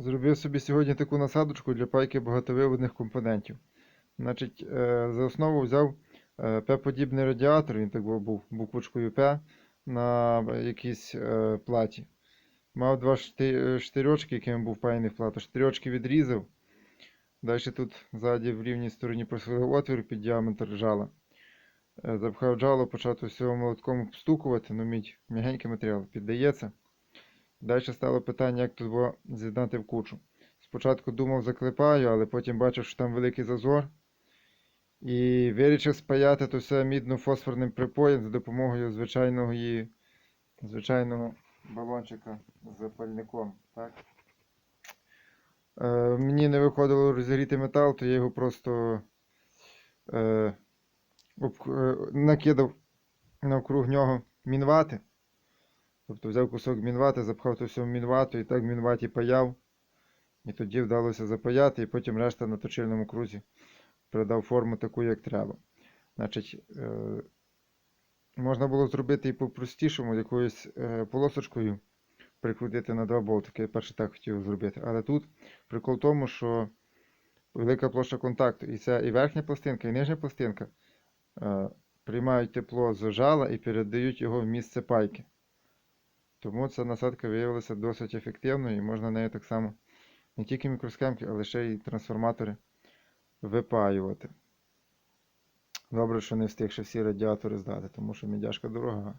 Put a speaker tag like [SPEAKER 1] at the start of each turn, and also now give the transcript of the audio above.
[SPEAKER 1] Зробив собі сьогодні таку насадочку для пайки багатовиводних компонентів. Значить, е, за основу взяв е, П-подібний радіатор, він так був, буквочкою П на якійсь е, платі. Мав два шти- штирьочки, якими був впаяний в плату. Штирьочки відрізав. Далі тут ззаді в рівній стороні просверлив отвір під діаметр жала. Запхав джало, почав всього молотком обстукувати, ну мідь, м'ягенький матеріал, піддається. Далі стало питання, як тут було з'єднати в кучу. Спочатку думав, заклепаю, але потім бачив, що там великий зазор. І вирішив спаяти то все мідно-фосфорним припоєм за допомогою звичайного, її, звичайного балончика з запальником. Так? Е, мені не виходило розігріти метал, то я його просто е, об, е, накидав навкруг нього мінвати. Тобто взяв кусок мінвати, запхав то все мінвату і так в мінваті паяв. І тоді вдалося запаяти, і потім решта на точильному крузі придав форму таку, як треба. Значить, е, можна було зробити і по-простішому, якоюсь е, полосочкою прикрутити на два болтики. Я перше так хотів зробити. Але тут прикол в тому, що велика площа контакту. І ця і верхня пластинка, і нижня пластинка е, приймають тепло з жала і передають його в місце пайки. Тому ця насадка виявилася досить ефективною і можна нею так само не тільки мікросхемки, але ще й трансформатори випаювати. Добре, що не встиг ще всі радіатори здати, тому що мідяшка дорога.